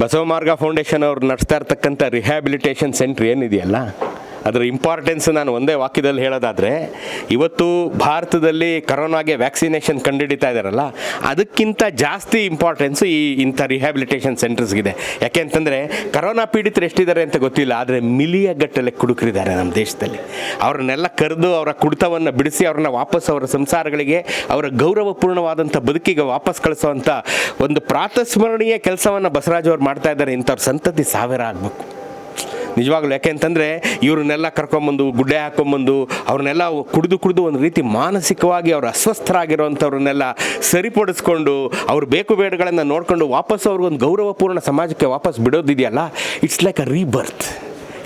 ಬಸವಮಾರ್ಗ foundation ಅವ್ರು ನಡೆಸ್ತಾ ಇರ್ತಕ್ಕಂಥ ರಿಹ್ಯಾಬಿಲಿಟೇಷನ್ ಸೆಂಟ್ರ್ ಏನಿದೆಯಲ್ಲ? ಅದರ ಇಂಪಾರ್ಟೆನ್ಸ್ ನಾನು ಒಂದೇ ವಾಕ್ಯದಲ್ಲಿ ಹೇಳೋದಾದರೆ, ಇವತ್ತು ಭಾರತದಲ್ಲಿ ಕರೋನಾಗೆ ವ್ಯಾಕ್ಸಿನೇಷನ್ ಕಂಡುಹಿಡಿತಾ ಇದ್ದಾರಲ್ಲ, ಅದಕ್ಕಿಂತ ಜಾಸ್ತಿ ಇಂಪಾರ್ಟೆನ್ಸು ಈ ಇಂಥ ರಿಹ್ಯಾಬಿಲಿಟೇಷನ್ ಸೆಂಟರ್ಸ್ಗಿದೆ ಯಾಕೆ ಅಂತಂದರೆ, ಕರೋನಾ ಪೀಡಿತರು ಎಷ್ಟಿದ್ದಾರೆ ಅಂತ ಗೊತ್ತಿಲ್ಲ, ಆದರೆ ಮಿಲಿಯ ಗಟ್ಟಲೆ ಕುಡುಕರಿದ್ದಾರೆ ನಮ್ಮ ದೇಶದಲ್ಲಿ. ಅವ್ರನ್ನೆಲ್ಲ ಕರೆದು ಅವರ ಕುಡಿತವನ್ನು ಬಿಡಿಸಿ ಅವ್ರನ್ನ ವಾಪಸ್ ಅವರ ಸಂಸಾರಗಳಿಗೆ, ಅವರ ಗೌರವಪೂರ್ಣವಾದಂಥ ಬದುಕಿಗೆ ವಾಪಸ್ ಕಳಿಸುವಂಥ ಒಂದು ಪ್ರಾತಸ್ಮರಣೀಯ ಕೆಲಸವನ್ನು ಬಸವರಾಜ್ ಅವರು ಮಾಡ್ತಾ ಇದ್ದಾರೆ, ಇಂಥವ್ರ ಸಂತತಿ ಸಾವಿರ ಆಗಬೇಕು. ನಿಜವಾಗ್ಲೂ ಯಾಕೆ ಅಂತಂದರೆ ಇವ್ರನ್ನೆಲ್ಲ ಕರ್ಕೊಂಬಂದು, ಗುಡ್ಡೆ ಹಾಕೊಂಬಂದು, ಅವ್ರನ್ನೆಲ್ಲ ಕುಡಿದು ಕುಡಿದು ಒಂದು ರೀತಿ ಮಾನಸಿಕವಾಗಿ ಅವ್ರು ಅಸ್ವಸ್ಥರಾಗಿರೋವಂಥವ್ರನ್ನೆಲ್ಲ ಸರಿಪಡಿಸ್ಕೊಂಡು, ಅವ್ರ ಬೇಕು ಬೇಡಗಳನ್ನು ನೋಡ್ಕೊಂಡು ವಾಪಸ್ ಅವ್ರಿಗೊಂದು ಗೌರವಪೂರ್ಣ ಸಮಾಜಕ್ಕೆ ವಾಪಸ್ ಬಿಡೋದಿದೆಯಲ್ಲ ಇಟ್ಸ್ ಲೈಕ್ ಅ ರೀಬರ್ತ್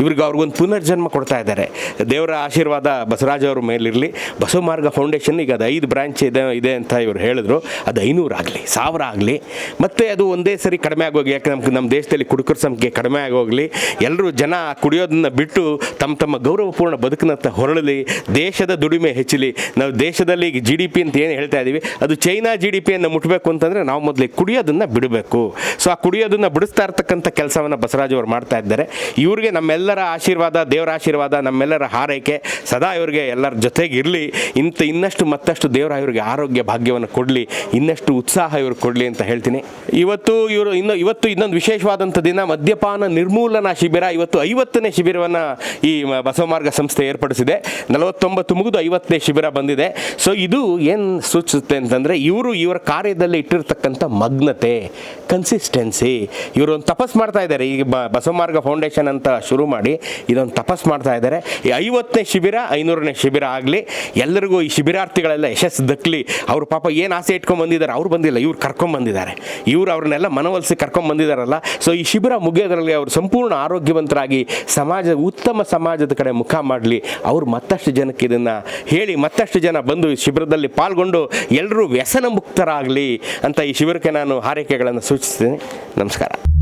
ಇವ್ರಿಗೆ ಅವ್ರಿಗೊಂದು ಪುನರ್ಜನ್ಮ ಕೊಡ್ತಾ ಇದ್ದಾರೆ. ದೇವರ ಆಶೀರ್ವಾದ ಬಸವರಾಜ್ ಅವ್ರ ಮೇಲಿರಲಿ. ಬಸವಮಾರ್ಗ ಫೌಂಡೇಶನ್ ಈಗ ಅದು ಐದು ಬ್ರಾಂಚ್ ಇದೆ ಇದೆ ಅಂತ ಇವ್ರು ಹೇಳಿದ್ರು. ಅದು ಐನೂರು ಆಗಲಿ, ಸಾವಿರ ಆಗಲಿ. ಮತ್ತು ಅದು ಒಂದೇ ಸರಿ ಕಡಿಮೆ ಆಗೋಗಿ, ಯಾಕೆ ನಮ್ಗೆ ನಮ್ಮ ದೇಶದಲ್ಲಿ ಕುಡುಕರ ಸಂಖ್ಯೆ ಕಡಿಮೆ ಆಗೋಗಲಿ. ಎಲ್ಲರೂ ಜನ ಕುಡಿಯೋದನ್ನು ಬಿಟ್ಟು ತಮ್ಮ ತಮ್ಮ ಗೌರವಪೂರ್ಣ ಬದುಕಿನತ್ತ ಹೊರಳಲಿ. ದೇಶದ ದುಡಿಮೆ ಹೆಚ್ಚಲಿ. ನಾವು ದೇಶದಲ್ಲಿ ಈಗ ಜಿ ಡಿ ಪಿ ಅಂತ ಏನು ಹೇಳ್ತಾ ಇದ್ದೀವಿ ಅದು ಚೈನಾ ಜಿ ಡಿ ಪಿಯನ್ನು ಮುಟ್ಟಬೇಕು ಅಂತಂದರೆ ನಾವು ಮೊದಲು ಕುಡಿಯೋದನ್ನು ಬಿಡಬೇಕು. ಸೊ, ಆ ಕುಡಿಯೋದನ್ನು ಬಿಡಿಸ್ತಾ ಇರ್ತಕ್ಕಂಥ ಕೆಲಸವನ್ನು ಬಸವರಾಜ್ ಅವರು ಮಾಡ್ತಾ ಇದ್ದಾರೆ. ಇವ್ರಿಗೆ ನಮ್ಮೆಲ್ಲರ ಆಶೀರ್ವಾದ, ದೇವರ ಆಶೀರ್ವಾದ, ನಮ್ಮೆಲ್ಲರ ಹಾರೈಕೆ ಸದಾ ಇವ್ರಿಗೆ ಎಲ್ಲರ ಜೊತೆಗೆ ಇರಲಿ. ಇಂಥ ಇನ್ನಷ್ಟು ಮತ್ತಷ್ಟು ದೇವರ ಇವರಿಗೆ ಆರೋಗ್ಯ ಭಾಗ್ಯವನ್ನು ಕೊಡಲಿ, ಇನ್ನಷ್ಟು ಉತ್ಸಾಹ ಇವ್ರಿಗೆ ಕೊಡಲಿ ಅಂತ ಹೇಳ್ತೀನಿ. ಇವತ್ತು ಇವರು ಇನ್ನು, ಇವತ್ತು ಇನ್ನೊಂದು ವಿಶೇಷವಾದಂಥ ದಿನ ಮದ್ಯಪಾನ ನಿರ್ಮೂಲನಾ ಶಿಬಿರ. ಇವತ್ತು ಐವತ್ತನೇ ಶಿಬಿರವನ್ನು ಈ ಬಸವಮಾರ್ಗ ಸಂಸ್ಥೆ ಏರ್ಪಡಿಸಿದೆ. ನಲವತ್ತೊಂಬತ್ತು ಮುಗಿದು ಐವತ್ತನೇ ಶಿಬಿರ ಬಂದಿದೆ. ಸೊ ಇದು ಏನು ಸೂಚಿಸುತ್ತೆ ಅಂತಂದರೆ, ಇವರು ಇವರ ಕಾರ್ಯದಲ್ಲಿ ಇಟ್ಟಿರ್ತಕ್ಕಂಥ ಮಗ್ನತೆ ಕನ್ಸಿಸ್ಟೆನ್ಸಿ ಇವರು ಒಂದು ತಪಸ್ ಮಾಡ್ತಾ ಇದ್ದಾರೆ. ಈಗ ಬಸವ ಬಸವಮಾರ್ಗ ಫೌಂಡೇಶನ್ ಅಂತ ಶುರು ಮಾಡಿ ಇದೊಂದು ತಪಸ್ ಮಾಡ್ತಾ ಇದ್ದಾರೆ. ಈ ಐವತ್ತನೇ ಶಿಬಿರ, ಐನೂರನೇ ಶಿಬಿರ ಆಗಲಿ, ಎಲ್ಲರಿಗೂ ಈ ಶಿಬಿರಾರ್ಥಿಗಳೆಲ್ಲ ಯಶಸ್ಸು ದಕ್ಕಲಿ ಅವರು ಪಾಪ ಏನು ಆಸೆ ಇಟ್ಕೊಂಡು ಬಂದಿದ್ದಾರೆ, ಅವ್ರು ಬಂದಿಲ್ಲ, ಇವ್ರು ಕರ್ಕೊಂಬಂದಿದ್ದಾರೆ ಇವ್ರು ಅವ್ರನ್ನೆಲ್ಲ ಮನವೊಲಿಸಿ ಕರ್ಕೊಂಬಂದಿದ್ದಾರಲ್ಲ ಸೊ ಈ ಶಿಬಿರ ಮುಗಿಯೋದ್ರಲ್ಲಿ ಅವರು ಸಂಪೂರ್ಣ ಆರೋಗ್ಯವಂತರಾಗಿ ಸಮಾಜ, ಉತ್ತಮ ಸಮಾಜದ ಕಡೆ ಮುಖ ಮಾಡಲಿ, ಅವ್ರು ಮತ್ತಷ್ಟು ಜನಕ್ಕೆ ಇದನ್ನು ಹೇಳಿ, ಮತ್ತಷ್ಟು ಜನ ಬಂದು ಈ ಶಿಬಿರದಲ್ಲಿ ಪಾಲ್ಗೊಂಡು ಎಲ್ಲರೂ ವ್ಯಸನ ಮುಕ್ತರಾಗಲಿ ಅಂತ ಈ ಶಿಬಿರಕ್ಕೆ ನಾನು ಹಾರೈಕೆಗಳನ್ನು ಸೂಚಿಸ್ತೀನಿ. ನಮಸ್ಕಾರ.